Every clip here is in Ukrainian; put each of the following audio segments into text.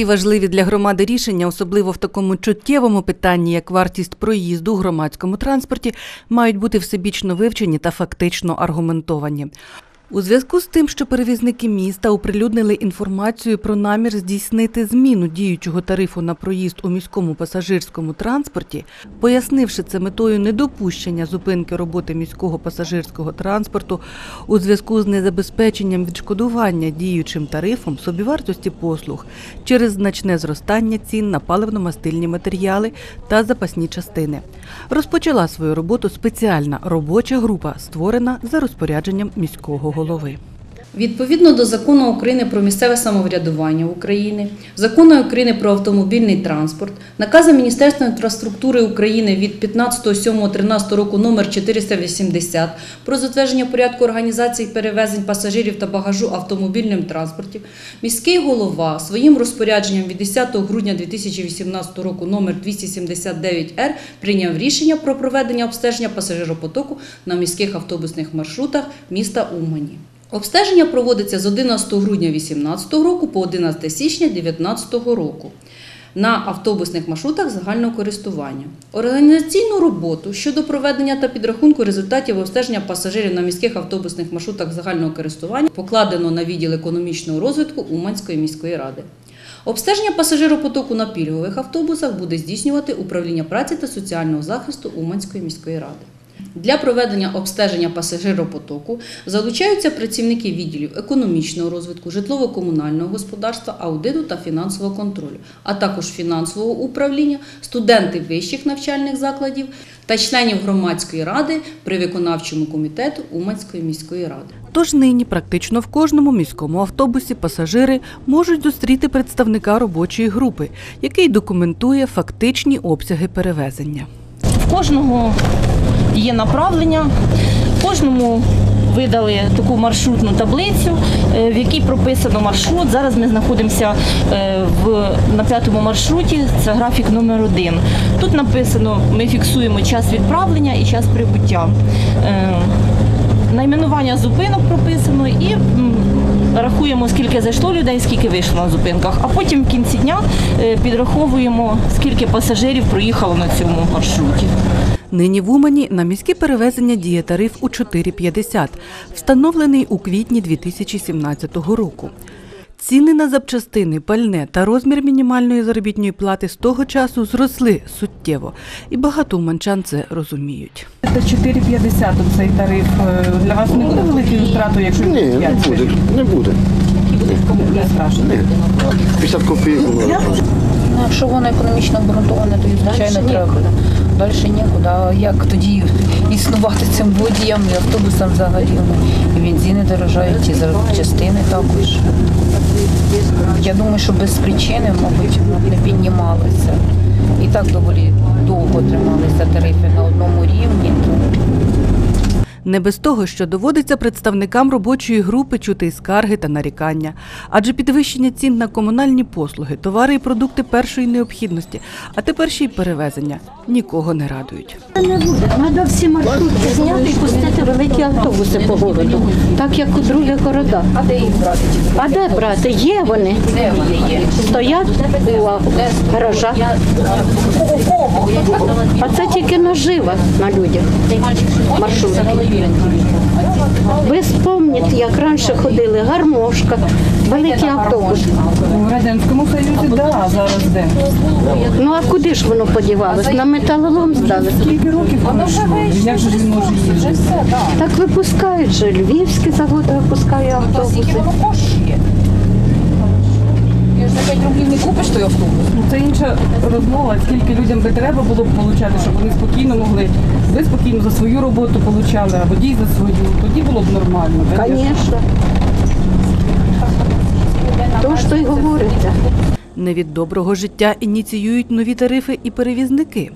Всі важливі для громади рішення, особливо в такому чуттєвому питанні, як вартість проїзду у громадському транспорті, мають бути всебічно вивчені та фактично аргументовані. У зв'язку з тим, що перевізники міста оприлюднили інформацію про намір здійснити зміну діючого тарифу на проїзд у міському пасажирському транспорті, пояснивши це метою недопущення зупинки роботи міського пасажирського транспорту у зв'язку з незабезпеченням відшкодування діючим тарифом собівартості послуг через значне зростання цін на паливно-мастильні матеріали та запасні частини. Розпочала свою роботу спеціальна робоча група, створена за розпорядженням міського голови. Відповідно до закону України про місцеве самоврядування України, закону України про автомобільний транспорт, наказу Міністерства інфраструктури України від 15.07.13 року номер 480 про затвердження порядку організації перевезень пасажирів та багажу автомобільним транспортом, міський голова своїм розпорядженням від 10 грудня 2018 року номер 279-Р прийняв рішення про проведення обстеження пасажиропотоку на міських автобусних маршрутах міста Умані. Обстеження проводиться з 11 грудня 2018 року по 11 січня 2019 року на автобусних маршрутах загального користування. Організаційну роботу щодо проведення та підрахунку результатів обстеження пасажирів на міських автобусних маршрутах загального користування покладено на відділ економічного розвитку Уманської міської ради. Обстеження пасажиропотоку на пільгових автобусах буде здійснювати управління праці та соціального захисту Уманської міської ради. Для проведення обстеження пасажиропотоку залучаються працівники відділів економічного розвитку, житлово-комунального господарства, аудиту та фінансового контролю, а також фінансового управління, студенти вищих навчальних закладів та членів громадської ради при виконавчому комітету Уманської міської ради. Тож нині практично в кожному міському автобусі пасажири можуть зустріти представника робочої групи, який документує фактичні обсяги перевезення. В кожного є направлення, кожному видали таку маршрутну таблицю, е, в якій прописано маршрут. Зараз ми знаходимося е, на п'ятому маршруті, це графік номер один. Тут написано, ми фіксуємо час відправлення і час прибуття. Е, Найменування зупинок прописано і рахуємо, скільки зайшло людей, скільки вийшло на зупинках, а потім в кінці дня підраховуємо, скільки пасажирів проїхало на цьому маршруті. Нині в Умані на міські перевезення діє тариф у 4,50, встановлений у квітні 2017 року. Ціни на запчастини, пальне та розмір мінімальної заробітної плати з того часу зросли суттєво, і багато уманчан це розуміють. Це 4,50 цей тариф. Е, Для вас не буде великою втратою, якщо Ні, не буде, не буде. Не страшно. Ні. 50 копійок. воно. Ну, якщо воно економічно обґрунтоване, то звичайно треба. Далі нікуди. А як тоді існувати цим водіям і автобусам взагалі? І бензини дорожають, і частини також. Я думаю, що без причини, мабуть, не піднімалися. І так доволі довго трималися тарифи на одному рівні. Не без того, що доводиться представникам робочої групи чути скарги та нарікання, адже підвищення цін на комунальні послуги, товари і продукти першої необхідності, а тепер ще й перевезення нікого не радують. Не буде Треба всі маршрутки зняти і пустити великі автобуси по городу, так як у других городах. а де їх брати? А де брати? Є вони. Де вони є? Стоять у гаражах. А це тільки нажива на людях. Маршрутки. Ви спомніть, як раніше ходили гармошка, великий автобус. У Радянському Союзі, да, зараз де? Ну а куди ж воно подівалось? На металолом здали. Скільки років пройшло? Як же він може їздити? Так випускають же. Львівський завод випускає автобуси. За 5 рублів не купиш той автобус. Ну, Це інша розмова, скільки людям би треба було б отримати, щоб вони спокійно могли. Ви спокійно за свою роботу получали, а водій за свою. Тоді було б нормально. Звісно. То, що й говориться. Не від доброго життя ініціюють нові тарифи і перевізники.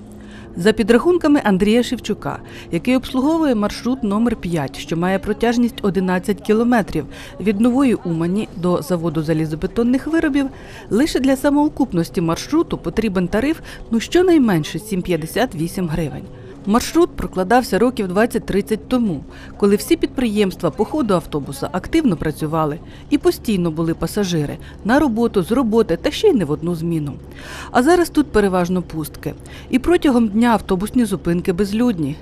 За підрахунками Андрія Шевчука, який обслуговує маршрут номер 5 що має протяжність 11 кілометрів від нової Умані до заводу залізобетонних виробів, лише для самоокупності маршруту потрібен тариф ну щонайменше 7,58 гривень. Маршрут прокладався років 20-30 тому, коли всі підприємства по ходу автобуса активно працювали і постійно були пасажири на роботу, з роботи та ще й не в одну зміну. А зараз тут переважно пустки. І протягом дня автобусні зупинки безлюдні.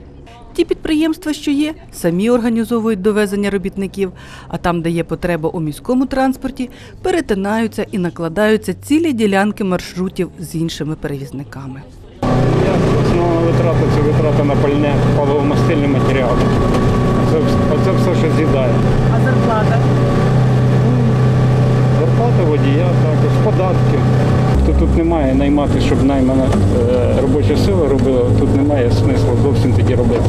Ті підприємства, що є, самі організовують довезення робітників, а там, де є потреба у міському транспорті, перетинаються і накладаються цілі ділянки маршрутів з іншими перевізниками. Основна витрата це витрата на пальне паливомастильні матеріали. Це, оце все, що з'їдає. А зарплата? Зарплата водія, також податки. То тут немає наймати, щоб наймана е, робоча сила робила, тут немає смислу зовсім тоді робити.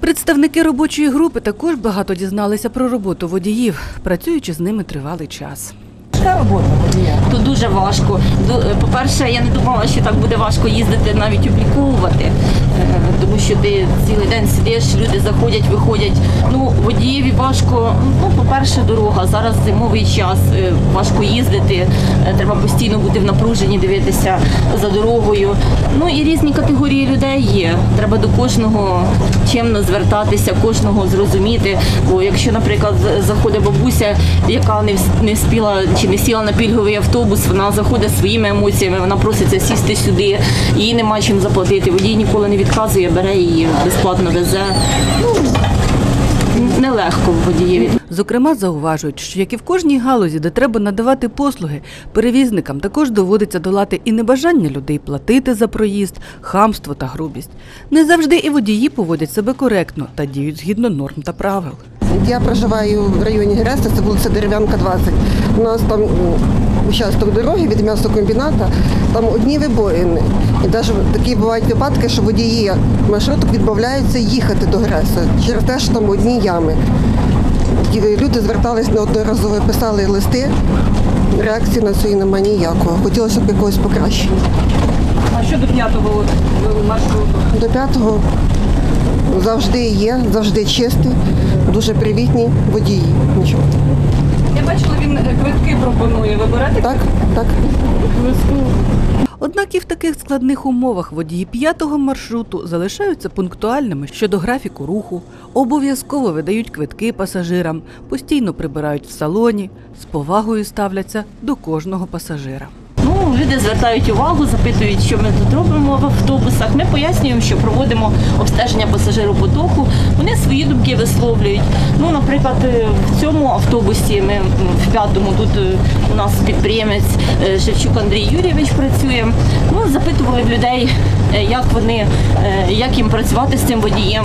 Представники робочої групи також багато дізналися про роботу водіїв, працюючи з ними тривалий час. Яка робота водія? Тут дуже важко. Е, По-перше, я не думала, що так буде важко їздити, навіть обліковувати, Е, тому що ти цілий день сидиш, люди заходять, виходять. Ну, водієві важко. Ну, по-перше, дорога. Зараз зимовий час, е, важко їздити. Треба постійно бути в напруженні, дивитися за дорогою. Ну і різні категорії людей є. Треба до кожного чемно звертатися, кожного зрозуміти. Бо якщо, наприклад, заходить бабуся, яка не вс- не чи не сіла на пільговий автобус, вона заходить своїми емоціями, вона проситься сісти сюди, їй нема чим заплатити. Водій ніколи не відказує, бере її безплатно везе. Ну нелегко водієві. Зокрема, зауважують, що як і в кожній галузі, де треба надавати послуги, перевізникам також доводиться долати і небажання людей платити за проїзд, хамство та грубість. Не завжди і водії поводять себе коректно та діють згідно норм та правил. Я проживаю в районі Гереста, це вулиця Дерев'янка, 20. У нас там участок дороги від м'ясокомбіната, там одні вибоїни. І навіть такі бувають випадки, що водії маршруток відмовляються їхати до Гереста через те, що там одні ями. Люди звертались неодноразово, писали листи. Реакції на це немає ніякого. Хотілося б якогось покращення. А що до п'ятого маршруту? До п'ятого завжди є, завжди чисті, дуже привітні водії. Нічого. Я бачила, він е, квитки пропонує. Ви берете Так, так. Однак і в таких складних умовах водії п'ятого маршруту залишаються пунктуальними щодо графіку руху, обов'язково видають квитки пасажирам, постійно прибирають в салоні, з повагою ставляться до кожного пасажира. Ну, люди звертають увагу, запитують, що ми тут робимо в автобусах. Ми пояснюємо, що проводимо обстеження пасажиропотоку. Вони свої думки висловлюють. Ну, наприклад, е, в цьому автобусі ми в п'ятому тут е, у нас підприємець е, Шевчук Андрій Юрійович працює. Ну, запитували людей, як вони, як їм працювати з цим водієм.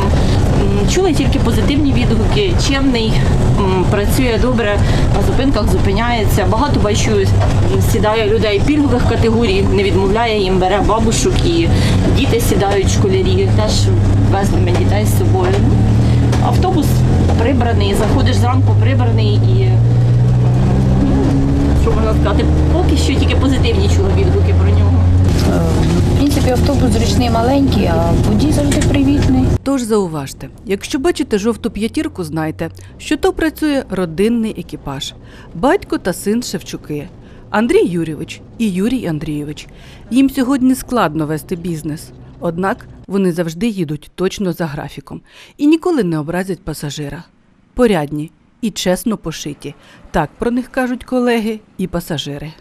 Чули тільки позитивні відгуки, чемний, працює добре, на зупинках зупиняється. Багато бачу, сідає людей пільгових категорій, не відмовляє їм, бере бабушок і діти сідають школярі. Теж везли ми дітей з собою. Ну, Автобус прибраний, заходиш зранку прибраний і ну, що можна сказати, поки що тільки позитивні чули відгуки про нього. В принципі, автобус зручний маленький, а водій завжди привітний. Тож зауважте, якщо бачите жовту п'ятірку, знайте, що то працює родинний екіпаж, батько та син Шевчуки, Андрій Юрійович і Юрій Андрійович. Їм сьогодні складно вести бізнес, однак вони завжди їдуть точно за графіком і ніколи не образять пасажира. Порядні і чесно пошиті. Так про них кажуть колеги і пасажири.